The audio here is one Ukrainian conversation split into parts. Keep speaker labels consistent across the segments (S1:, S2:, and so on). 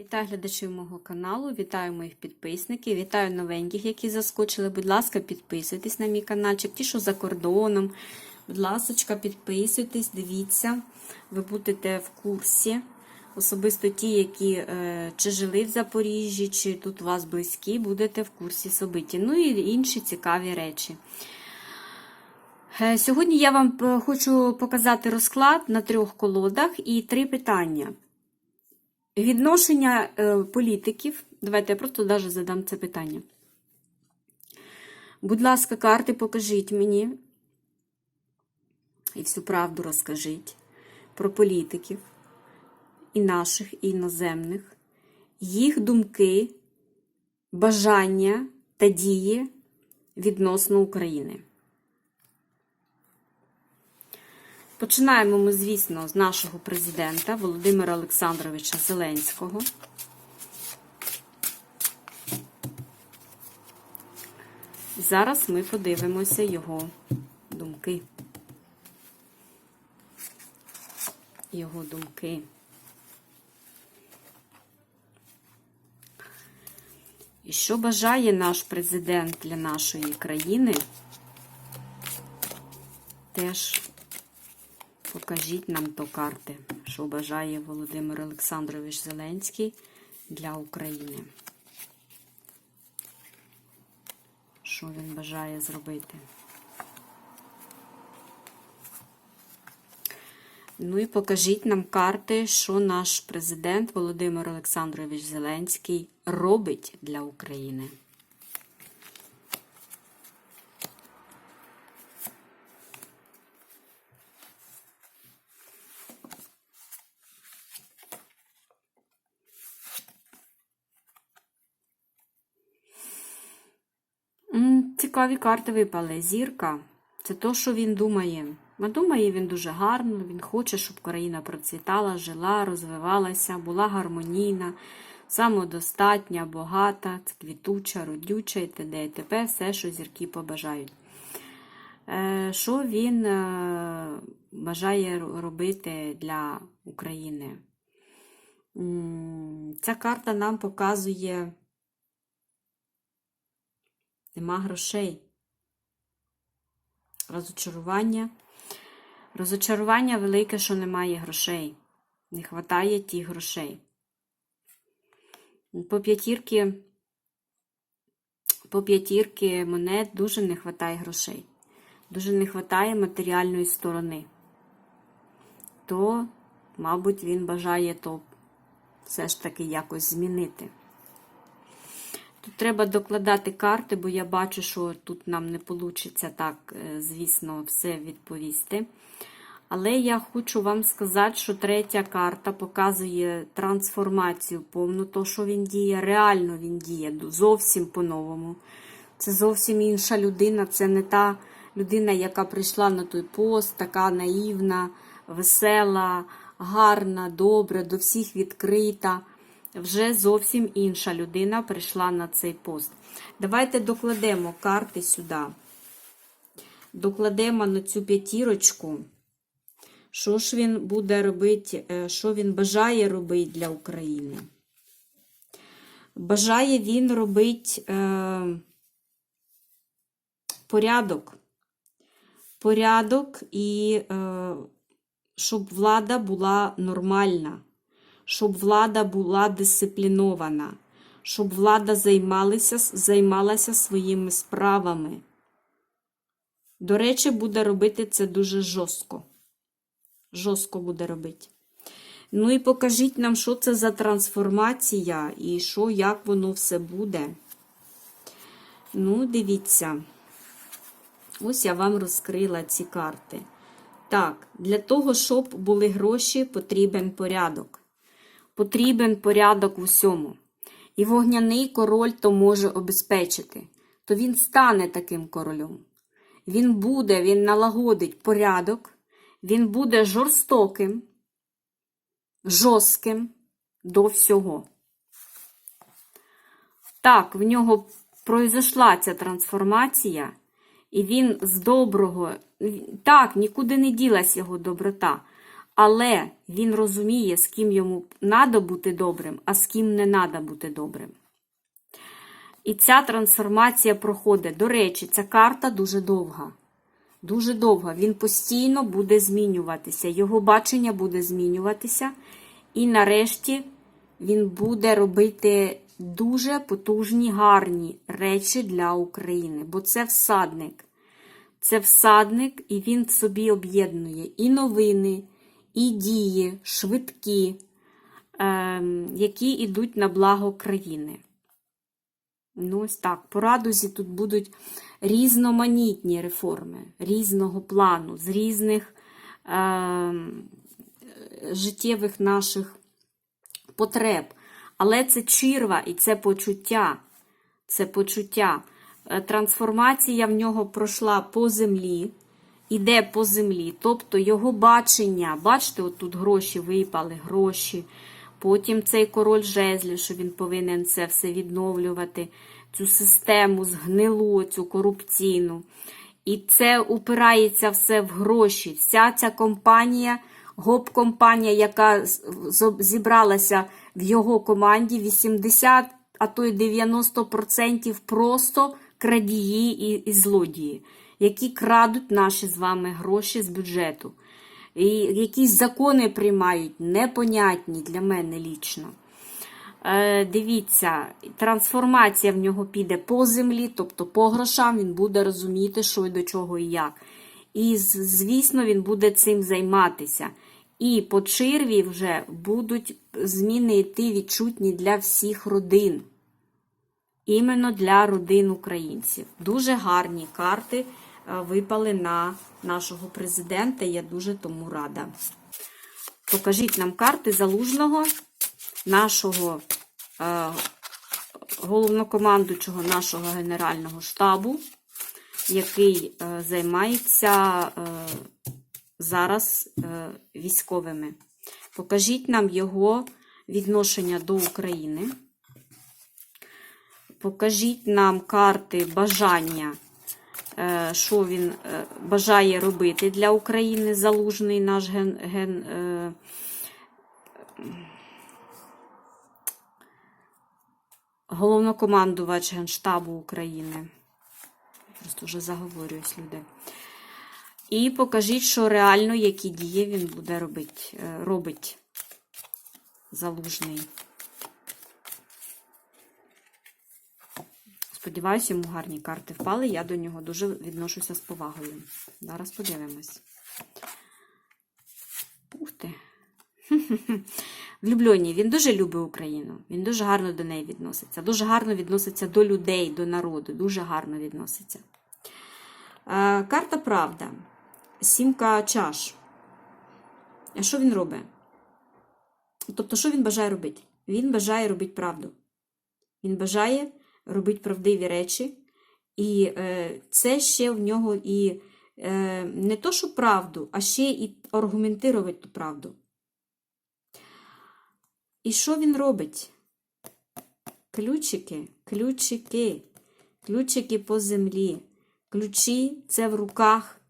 S1: Вітаю глядачів мого каналу, вітаю моїх підписників, вітаю новеньких, які заскочили. Будь ласка, підписуйтесь на мій каналчик, ті, що за кордоном. Будь ласка, підписуйтесь, дивіться, ви будете в курсі. Особисто ті, які е, чи жили в Запоріжжі, чи тут у вас близькі, будете в курсі собиті. Ну і інші цікаві речі. Е, Сьогодні я вам е, хочу показати розклад на трьох колодах і три питання. Відношення е, політиків. Давайте я просто даже задам це питання. Будь ласка, карти покажіть мені. І всю правду розкажіть про політиків і наших, і іноземних, їх думки, бажання та дії відносно України. Починаємо ми, звісно, з нашого президента Володимира Олександровича Зеленського. Зараз ми подивимося його думки. Його думки. І що бажає наш президент для нашої країни? Теж Покажіть нам то карти, що бажає Володимир Олександрович Зеленський для України. Що він бажає зробити? Ну і покажіть нам карти, що наш президент Володимир Олександрович Зеленський робить для України. Цікаві карти випали. Зірка це то, що він думає. А думає він дуже гарно, він хоче, щоб країна процвітала, жила, розвивалася, була гармонійна, самодостатня, багата, квітуча, родюча і т.д. і т.п. все, що зірки побажають. Е, Що він е, бажає робити для України? Ця карта нам показує. Нема грошей. Розочарування. Розочарування велике, що немає грошей. Не вистачає тих грошей. По п'ятірки, по п'ятірки монет дуже не вистачає грошей. Дуже не вистачає матеріальної сторони. То, мабуть, він бажає то все ж таки якось змінити. Тут треба докладати карти, бо я бачу, що тут нам не вийде так, е, звісно, все відповісти. Але я хочу вам сказати, що третя карта показує трансформацію повну, то, що він діє, реально він діє зовсім по-новому. Це зовсім інша людина, це не та людина, яка прийшла на той пост, така наївна, весела, гарна, добра, до всіх відкрита вже зовсім інша людина прийшла на цей пост. Давайте докладемо карти сюди. Докладемо на цю п'ятірочку. Що ж він буде робити, е, що він бажає робити для України? Бажає він робити е, порядок. Порядок і е, щоб влада була нормальна щоб влада була дисциплінована, щоб влада займалася, займалася своїми справами. До речі, буде робити це дуже жорстко. Жорстко буде робити. Ну і покажіть нам, що це за трансформація і що, як воно все буде. Ну, дивіться. Ось я вам розкрила ці карти. Так, для того, щоб були гроші, потрібен порядок потрібен порядок в усьому. І вогняний король то може обезпечити, то він стане таким королем. Він буде, він налагодить порядок, він буде жорстоким, жорстким до всього. Так, в нього пройшла ця трансформація, і він з доброго, так, нікуди не ділась його доброта. Але він розуміє, з ким йому треба бути добрим, а з ким не треба бути добрим. І ця трансформація проходить. До речі, ця карта дуже довга. Дуже довга. Він постійно буде змінюватися. Його бачення буде змінюватися. І нарешті він буде робити дуже потужні, гарні речі для України. Бо це всадник. Це всадник, і він в собі об'єднує і новини, і дії, швидкі, ем, які йдуть на благо країни. Ну, ось так. По радузі тут будуть різноманітні реформи, різного плану, з різних ем, життєвих наших потреб. Але це чірва і це почуття. Це почуття. Е, Трансформація в нього пройшла по землі, іде по землі. Тобто його бачення, бачите, от тут гроші випали, гроші. Потім цей король жезлів, що він повинен це все відновлювати, цю систему згнилу, цю корупційну. І це упирається все в гроші. Вся ця компанія, гоп-компанія, яка зібралася в його команді, 80, а то й 90% просто крадії і, і злодії, які крадуть наші з вами гроші з бюджету. І якісь закони приймають непонятні для мене лічно. Е, дивіться, трансформація в нього піде по землі, тобто по грошам він буде розуміти, що і до чого і як. І, звісно, він буде цим займатися. І по черві вже будуть зміни йти відчутні для всіх родин. Іменно для родин українців. Дуже гарні карти випали на нашого президента. Я дуже тому рада. Покажіть нам карти залужного, нашого е, головнокомандуючого нашого Генерального штабу, який е, займається е, зараз е, військовими. Покажіть нам його відношення до України. Покажіть нам карти бажання, е, що він е, бажає робити для України, залужний наш ген, ген, е, головнокомандувач Генштабу України. Просто вже заговорююсь, люди. І покажіть, що реально, які дії він буде робити, е, робить залужний. Сподіваюся, йому гарні карти впали. Я до нього дуже відношуся з повагою. Зараз подивимось. Ух ти. Влюблені. Він дуже любить Україну. Він дуже гарно до неї відноситься. Дуже гарно відноситься до людей, до народу. Дуже гарно відноситься. Е, Карта Правда. Сімка чаш. А що він робить? Тобто, що він бажає робити? Він бажає робити правду. Він бажає робити правдиві речі. І е, це ще в нього і е, не то, що правду, а ще і аргументувати ту правду. І що він робить? Ключики, ключики, ключики по землі. Ключі це в руках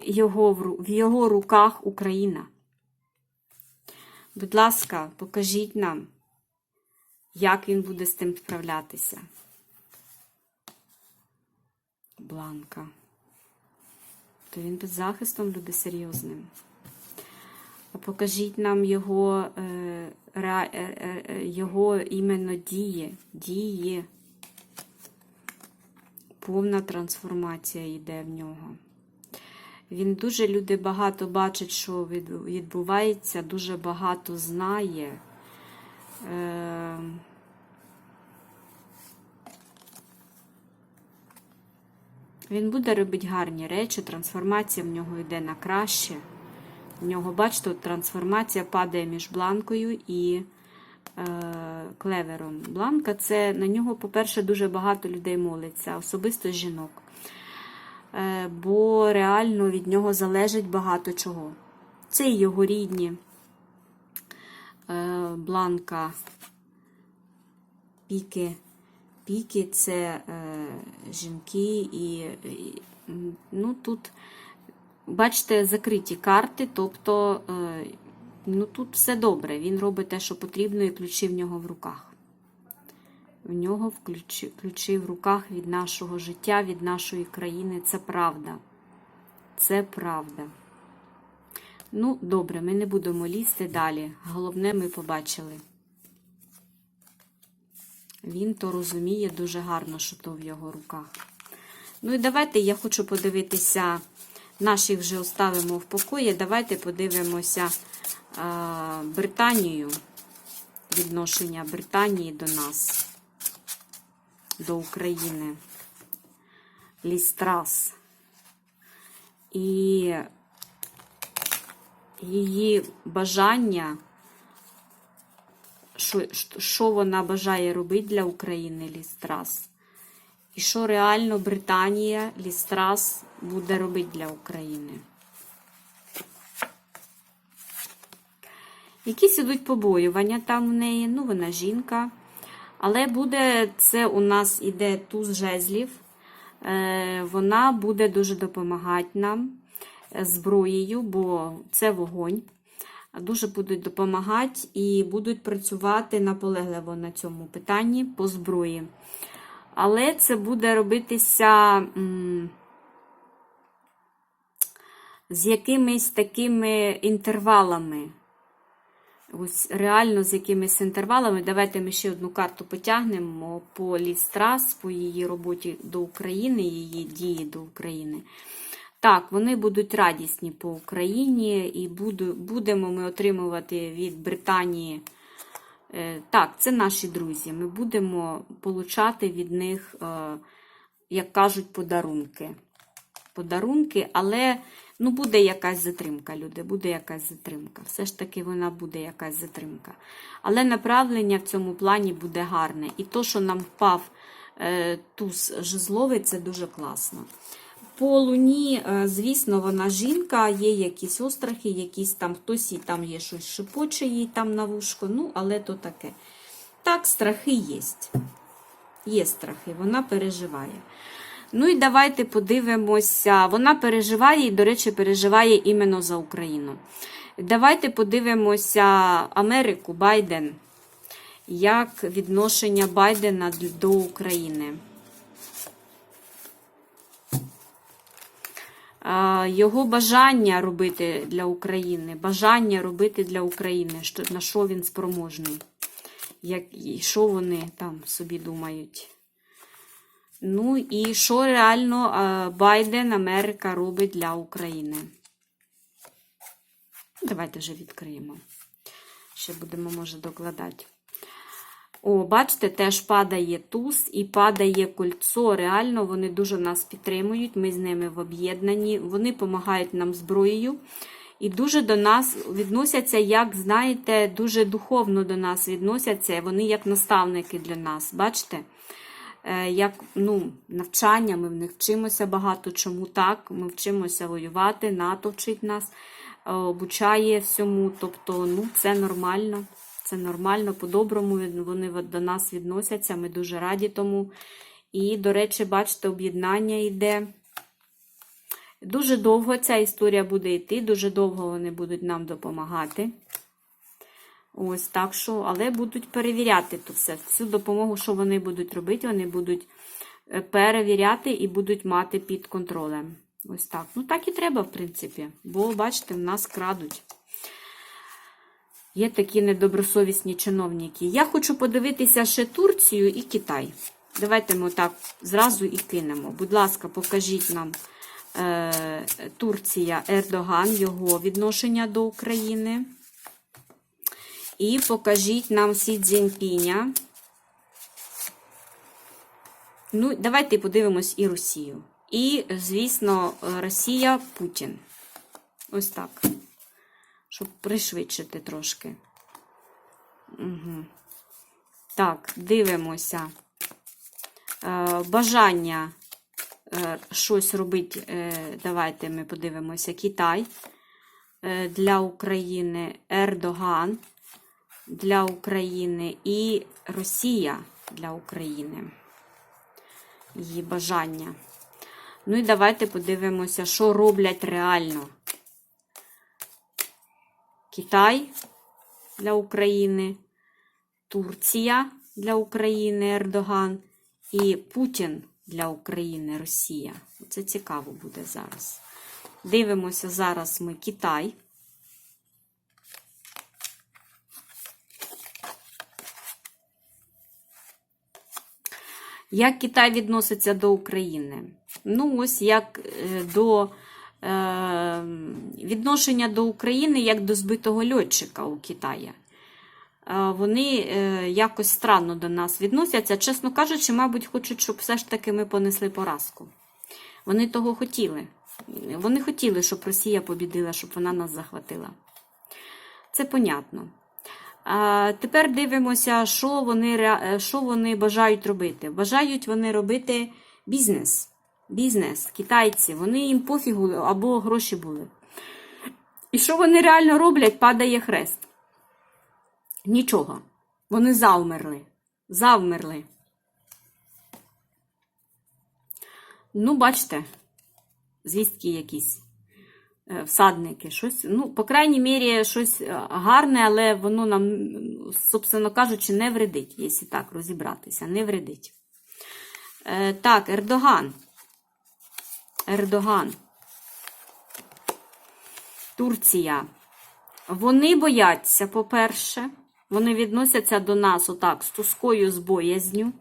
S1: його, в його руках Україна. Будь ласка, покажіть нам, як він буде з тим справлятися. Бланка. То він під захистом люди серйозним. А покажіть нам його, е, е, е, е, його іменно дії. Дії. Повна трансформація йде в нього. Він дуже люди багато бачить, що відбувається, дуже багато знає. Е, Він буде робити гарні речі, трансформація в нього йде на краще. В нього, бачите, трансформація падає між бланкою і е, клевером. Бланка це на нього, по-перше, дуже багато людей молиться, особисто жінок. Е, бо реально від нього залежить багато чого. Це і його рідні. Е, бланка, піки. Піки це е, жінки і, і ну, тут бачите, закриті карти, тобто е, ну, тут все добре. Він робить те, що потрібно, і ключі в нього в руках. В нього ключі, ключі в руках від нашого життя, від нашої країни. Це правда. Це правда. Ну, добре, ми не будемо лізти далі. Головне, ми побачили. Він то розуміє дуже гарно, що то в його руках. Ну і давайте я хочу подивитися, наших вже оставимо в покої. Давайте подивимося а, Британію, відношення Британії до нас, до України. Лістрас. І її бажання, що, вона бажає робити для України Лістрас. І що реально Британія Лістрас буде робити для України. Якісь ідуть побоювання там у неї, ну вона жінка. Але буде це у нас іде туз жезлів. Е, Вона буде дуже допомагати нам зброєю, бо це вогонь. Дуже будуть допомагати і будуть працювати наполегливо на цьому питанні по зброї. Але це буде робитися з якимись такими інтервалами. Ось реально з якимись інтервалами. Давайте ми ще одну карту потягнемо по Лістрас, по її роботі до України, її дії до України. Так, вони будуть радісні по Україні, і будемо ми отримувати від Британії. Е, так, це наші друзі. Ми будемо получати від них, е, як кажуть, подарунки. Подарунки, але ну, буде якась затримка, люди, буде якась затримка. Все ж таки вона буде якась затримка. Але направлення в цьому плані буде гарне. І то, що нам впав е, туз жезловий, це дуже класно. По луні, е, звісно, вона жінка, є якісь острахи, якісь там хтось і там є щось шепоче їй там на вушко, ну, але то таке. Так, страхи є. Є страхи, вона переживає. Ну і давайте подивимося. Вона переживає і, до речі, переживає іменно за Україну. Давайте подивимося Америку, Байден. Як відношення Байдена до України. Його бажання робити для України, бажання робити для України, на що він спроможний, як, і що вони там собі думають. Ну і що реально Байден, Америка робить для України? Давайте вже відкриємо. Ще будемо, може, докладати. О, бачите, теж падає туз і падає кольцо. Реально, вони дуже нас підтримують, ми з ними в об'єднанні. Вони допомагають нам зброєю. І дуже до нас відносяться, як, знаєте, дуже духовно до нас відносяться. Вони як наставники для нас. Бачите? Е, як ну, навчання, ми в них вчимося багато чому так. Ми вчимося воювати, НАТО вчить нас, е, обучає всьому. Тобто, ну, це нормально. Це нормально, по-доброму вони до нас відносяться. Ми дуже раді тому. І, до речі, бачите, об'єднання йде. Дуже довго ця історія буде йти, дуже довго вони будуть нам допомагати. Ось так що, але будуть перевіряти то все. Всю допомогу, що вони будуть робити, вони будуть е, перевіряти і будуть мати під контролем. Ось так. Ну, так і треба, в принципі. Бо, бачите, в нас крадуть. Є такі недобросовісні чиновники. Я хочу подивитися ще Турцію і Китай. Давайте ми так зразу і кинемо. Будь ласка, покажіть нам е, Турція Ердоган, його відношення до України. І покажіть нам Сі Цзіньпіня. Ну, давайте подивимось і Росію. І, звісно, Росія Путін. Ось так щоб пришвидшити трошки. Угу. Так, дивимося. Е, Бажання е, щось робити. Е, давайте ми подивимося: Китай е, для України, Ердоган для України і Росія для України. Її бажання. Ну і давайте подивимося, що роблять реально. Китай для України, Турція для України, Ердоган і Путін для України, Росія. Це цікаво буде зараз. Дивимося зараз ми Китай. Як Китай відноситься до України? Ну, ось як е, до відношення до України як до збитого льотчика у Китаї. Е, вони е, якось странно до нас відносяться. Чесно кажучи, мабуть, хочуть, щоб все ж таки ми понесли поразку. Вони того хотіли. Вони хотіли, щоб Росія побідила, щоб вона нас захватила. Це понятно. Тепер дивимося, що вони, е, що вони бажають робити. Бажають вони робити бізнес. Бізнес, китайці, вони їм пофігу або гроші були. І що вони реально роблять, падає хрест. Нічого. Вони завмерли. Завмерли. Ну, бачите, звістки якісь. Е, Всадники, щось, ну, по крайній мірі, щось е, гарне, але воно нам, собственно кажучи, не вредить, якщо так розібратися, не вредить. Е, так, Ердоган. Ердоган. Турція. Вони бояться, по-перше, вони відносяться до нас отак з тоскою, з боязню,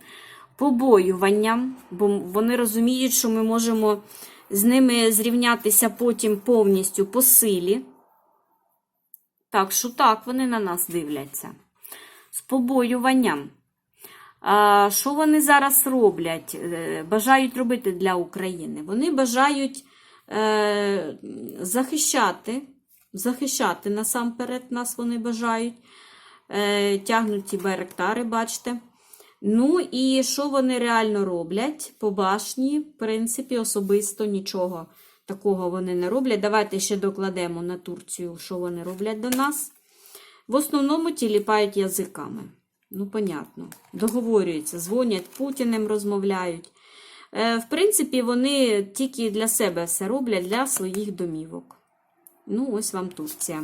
S1: побоюванням, бо вони розуміють, що ми можемо з ними зрівнятися потім повністю по силі. Так що так, вони на нас дивляться. З побоюванням. Що вони зараз роблять? Е, Бажають робити для України? Вони бажають е, захищати, захищати насамперед нас вони бажають. Е, тягнуть ці байрактари, бачите. Ну і що вони реально роблять? По башні, в принципі, особисто нічого такого вони не роблять. Давайте ще докладемо на Турцію, що вони роблять до нас. В основному тіліпають язиками. Ну, понятно. Договорюються, дзвонять Путіним, розмовляють. Е, в принципі, вони тільки для себе все роблять для своїх домівок. Ну, ось вам Турція.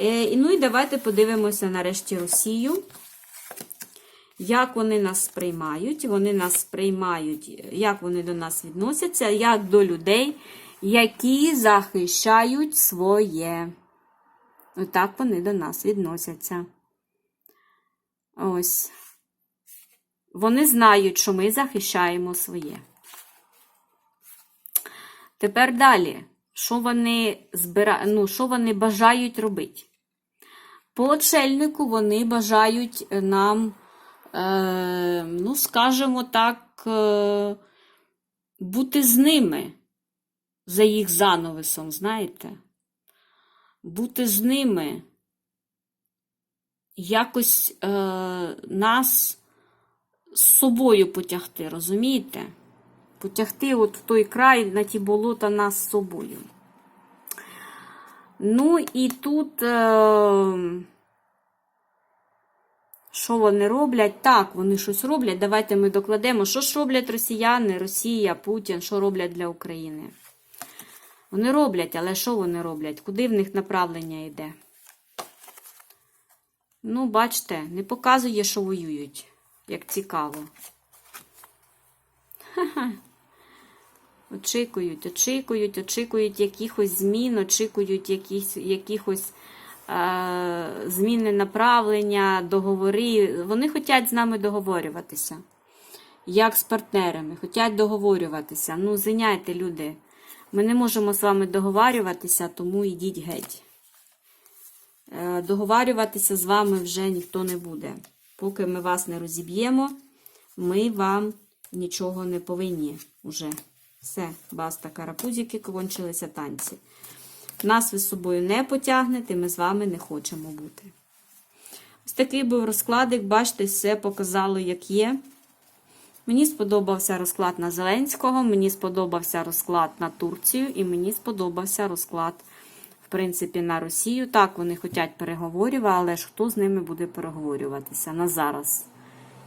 S1: Е, ну і давайте подивимося нарешті Росію. Як вони нас сприймають? Вони нас сприймають, як вони до нас відносяться, як до людей, які захищають своє. Отак вони до нас відносяться. Ось. Вони знають, що ми захищаємо своє. Тепер далі. Що вони, збира... ну, що вони бажають робити? По очельнику вони бажають нам, е, ну, скажімо так, е, бути з ними за їх занавесом, знаєте? Бути з ними, якось е, нас з собою потягти, розумієте? Потягти от в той край на ті болота нас з собою. Ну і тут, е, що вони роблять? Так, вони щось роблять. Давайте ми докладемо, що ж роблять росіяни, Росія, Путін, що роблять для України. Вони роблять, але що вони роблять? Куди в них направлення йде? Ну, бачите, не показує, що воюють. Як цікаво. Очікують, очікують, очікують якихось змін, очікують якісь, якихось е, зміни направлення, договори. Вони хочуть з нами договорюватися. Як з партнерами, хочуть договорюватися. Ну, звиняйте, люди. Ми не можемо з вами договарюватися, тому йдіть геть. Е, договарюватися з вами вже ніхто не буде. Поки ми вас не розіб'ємо, ми вам нічого не повинні уже. Все, баста, карапузики, кончилися танці. Нас ви з собою не потягнете, ми з вами не хочемо бути. Ось такий був розкладик, бачите, все показало, як є. Мені сподобався розклад на Зеленського, мені сподобався розклад на Турцію, і мені сподобався розклад, в принципі, на Росію. Так, вони хочуть переговорів, але ж хто з ними буде переговорюватися на зараз?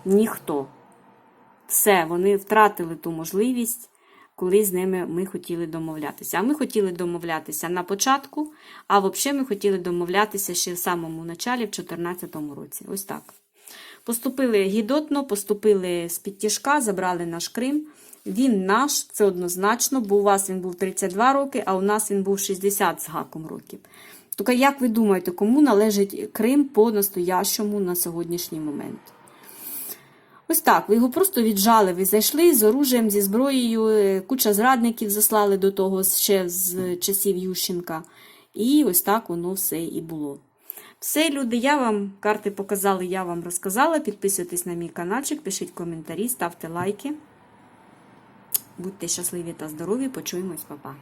S1: Ніхто. Все, вони втратили ту можливість коли з ними ми хотіли домовлятися. А ми хотіли домовлятися на початку, а взагалі ми хотіли домовлятися ще в самому началі, в 2014 році. Ось так. Поступили гідотно, поступили з підтяжка, забрали наш Крим. Він наш, це однозначно, бо у вас він був 32 роки, а у нас він був 60 з гаком років. Тільки як ви думаєте, кому належить Крим по настоящому на сьогоднішній момент? Ось так, ви його просто віджали, ви зайшли з оружієм, зі зброєю, е, куча зрадників заслали до того ще з часів Ющенка. І ось так воно все і було. Все, люди, я вам карти показала, я вам розказала. Підписуйтесь на мій каналчик, пишіть коментарі, ставте лайки. Будьте щасливі та здорові, почуємось, па-па.